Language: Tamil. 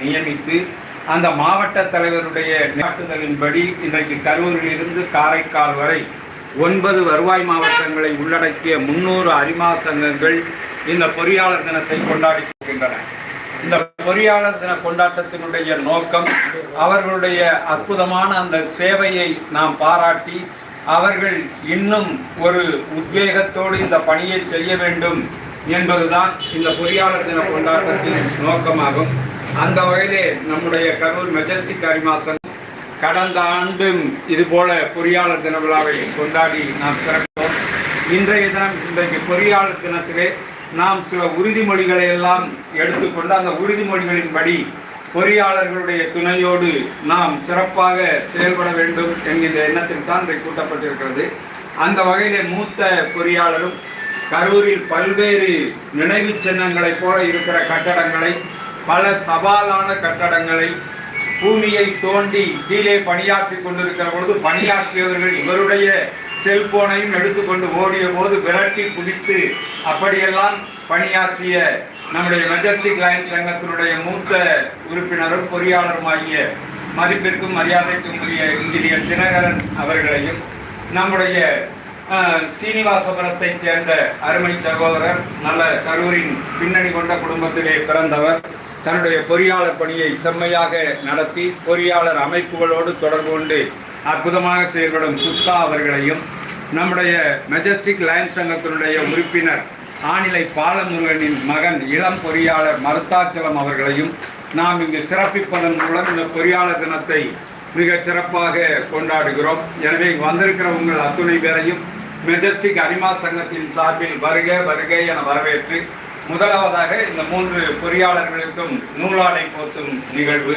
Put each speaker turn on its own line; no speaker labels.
நியமித்து அந்த மாவட்ட தலைவருடைய நாட்டுதலின்படி இன்றைக்கு கரூரில் இருந்து காரைக்கால் வரை ஒன்பது வருவாய் மாவட்டங்களை உள்ளடக்கிய முன்னூறு அரிமா சங்கங்கள் இந்த பொறியாளர் தினத்தை கொண்டாடி இருக்கின்றன இந்த பொறியாளர் தின கொண்டாட்டத்தினுடைய நோக்கம் அவர்களுடைய அற்புதமான அந்த சேவையை நாம் பாராட்டி அவர்கள் இன்னும் ஒரு உத்வேகத்தோடு இந்த பணியை செய்ய வேண்டும் என்பதுதான் இந்த பொறியாளர் தின கொண்டாட்டத்தின் நோக்கமாகும். அந்த வகையிலே நம்முடைய கரூர் மெஜஸ்டிக் அரிமாசன் கடந்த ஆண்டும் இதுபோல பொறியாளர் தின விழாவை கொண்டாடி நாம் சிறப்போம் இன்றைய தினம் இன்றைக்கு பொறியாளர் தினத்திலே நாம் சில உறுதிமொழிகளை எல்லாம் எடுத்துக்கொண்டு அந்த உறுதிமொழிகளின்படி பொறியாளர்களுடைய துணையோடு நாம் சிறப்பாக செயல்பட வேண்டும் என்கின்ற எண்ணத்தில் தான் இன்றைக்கு கூட்டப்பட்டிருக்கிறது. அந்த வகையிலே மூத்த பொறியாளரும் கரூரில் பல்வேறு நினைவுச் சின்னங்களைப் போல இருக்கிற கட்டடங்களை பல சவாலான கட்டடங்களை பூமியை தோண்டி கீழே பணியாற்றி கொண்டிருக்கிற பொழுது பணியாற்றியவர்கள் இவருடைய செல்போனையும் எடுத்துக்கொண்டு ஓடிய போது விரட்டி குதித்து அப்படியெல்லாம் பணியாற்றிய நம்முடைய மெஜஸ்டிக் லைன் சங்கத்தினுடைய மூத்த உறுப்பினரும் பொறியாளருமாகிய மதிப்பிற்கும் மரியாதைக்கும் உரிய இன்ஜினியர் தினகரன் அவர்களையும் நம்முடைய சீனிவாசபுரத்தைச் சேர்ந்த அருமை சகோதரர் நல்ல கரூரின் பின்னணி கொண்ட குடும்பத்திலே பிறந்தவர் தன்னுடைய பொறியாளர் பணியை செம்மையாக நடத்தி பொறியாளர் அமைப்புகளோடு தொடர்பு கொண்டு அற்புதமாக செயல்படும் சுத்தா அவர்களையும் நம்முடைய மெஜஸ்டிக் லைன் சங்கத்தினுடைய உறுப்பினர் ஆனிலை பாலமுருகனின் மகன் இளம் பொறியாளர் மருத்தாச்சலம் அவர்களையும் நாம் இங்கு சிறப்பிப்பதன் மூலம் இந்த பொறியாளர் தினத்தை மிகச் சிறப்பாக கொண்டாடுகிறோம். எனவே இங்கு அத்துணை பேரையும் மெஜஸ்டிக் அனிமா சங்கத்தின் சார்பில் வருக வருக என வரவேற்று முதலாவதாக இந்த மூன்று பொறியாளர்களுக்கும் நூலாடை போர்த்தும் நிகழ்வு.